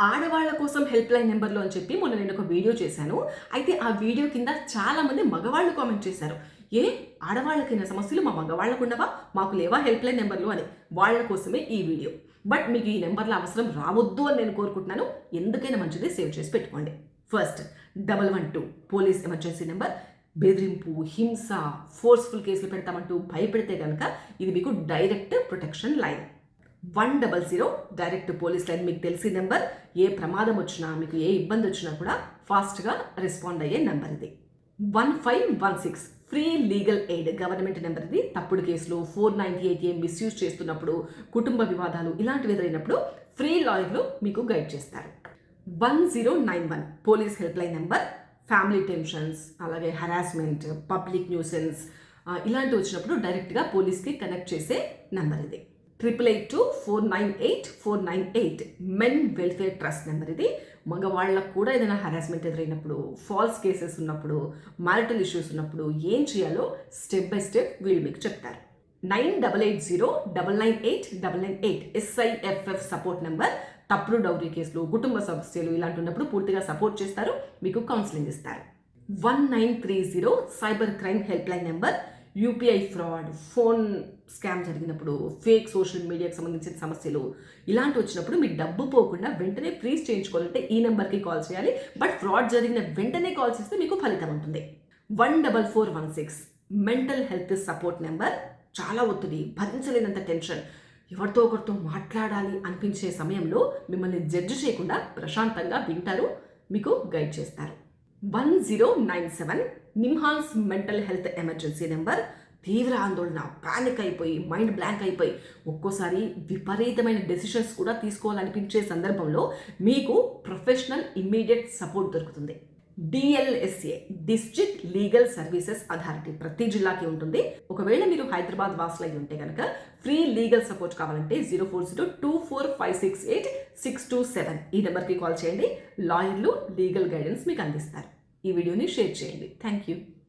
ఆడవాళ్ళ కోసం help line నెంబర్లు అని చెప్పి మొన్న నేను ఒక వీడియో చేశాను. అయితే ఆ వీడియో కింద చాలామంది మగవాళ్ళు కామెంట్ చేశారు. ఏ ఆడవాళ్ళకైనా సమస్యలు? మా మగవాళ్ళకు ఉండవా మాకు లేవా హెల్ప్ లైన్ నెంబర్లు? అని. వాళ్ళ కోసమే ఈ వీడియో. బట్ మీకు ఈ నెంబర్ల అవసరం రావద్దు అని నేను కోరుకుంటున్నాను. ఎందుకైనా మంచిది సేవ్ చేసి పెట్టుకోండి. First double one two police emergency number. బెదిరింపు హింస ఫోర్స్ఫుల్ కేసులు పెడతామంటూ భయపెడితే కనుక ఇది మీకు direct protection line. One double zero direct police line మీకు తెలిసి నెంబర్. ఏ ప్రమాదం వచ్చినా మీకు ఏ ఇబ్బంది వచ్చినా కూడా ఫాస్ట్గా రెస్పాండ్ అయ్యే నెంబర్ ఇది. One five one six free legal aid government number ఇది. తప్పుడు కేసులు four ninety eight A misuse చేస్తున్నప్పుడు కుటుంబ వివాదాలు ఇలాంటివి ఎదురైనప్పుడు ఫ్రీ లాయర్లు మీకు గైడ్ చేస్తారు. One zero nine one police help line number. Family tensions అలాగే హరాస్మెంట్ పబ్లిక్ న్యూసెన్స్ ఇలాంటివి వచ్చినప్పుడు డైరెక్ట్గా పోలీస్కి కనెక్ట్ చేసే నెంబర్ ఇది. Triple eight two four nine eight four nine eight men welfare trust number ఇది. మగవాళ్ళకు కూడా ఏదైనా హరాస్మెంట్ ఎదురైనప్పుడు ఫాల్స్ కేసెస్ ఉన్నప్పుడు మ్యారిటల్ ఇష్యూస్ ఉన్నప్పుడు ఏం చేయాలో స్టెప్ బై స్టెప్ వీళ్ళు మీకు చెప్తారు. Nine double eight zero double nine eight double nine eight SIFF support number తప్పుడు డౌరీ కేసులు కుటుంబ సమస్యలు ఇలాంటి ఉన్నప్పుడు పూర్తిగా సపోర్ట్ చేస్తారు మీకు కౌన్సిలింగ్ ఇస్తారు. One nine three zero cyber crime help line number UPI fraud phone scam జరిగినప్పుడు ఫేక్ సోషల్ మీడియాకి సంబంధించిన సమస్యలు ఇలాంటి వచ్చినప్పుడు మీ డబ్బు పోకుండా వెంటనే ఫ్రీజ్ చేయించుకోవాలంటే ఈ నెంబర్కి కాల్ చేయాలి. బట్ ఫ్రాడ్ జరిగిన వెంటనే కాల్ చేస్తే మీకు ఫలితం ఉంటుంది. One double four one six mental health support number చాలా ఒత్తిడి భరించలేనంత టెన్షన్. ఎవరితో ఒకరితో మాట్లాడాలి అనిపించే సమయంలో మిమ్మల్ని జడ్జి చేయకుండా ప్రశాంతంగా వింటారు మీకు గైడ్ చేస్తారు. One zero nine seven NIMHANS mental health emergency number తీవ్ర ఆందోళన పానిక్ అయిపోయి మైండ్ బ్లాంక్ అయిపోయి ఒక్కోసారి విపరీతమైన డెసిషన్స్ కూడా తీసుకోవాలనిపించే సందర్భంలో మీకు ప్రొఫెషనల్ ఇమ్మీడియట్ సపోర్ట్ దొరుకుతుంది. DLSA district legal services authority ప్రతి జిల్లాకి ఉంటుంది. ఒకవేళ మీరు హైదరాబాద్ వాసులై ఉంటే కనుక ఫ్రీ లీగల్ సపోర్ట్ కావాలంటే zero four zero two four five six eight six two seven ఈ నెంబర్కి కాల్ చేయండి. లాయర్లు లీగల్ గైడెన్స్ మీకు అందిస్తారు. ఈ వీడియోని షేర్ చేయండి. Thank you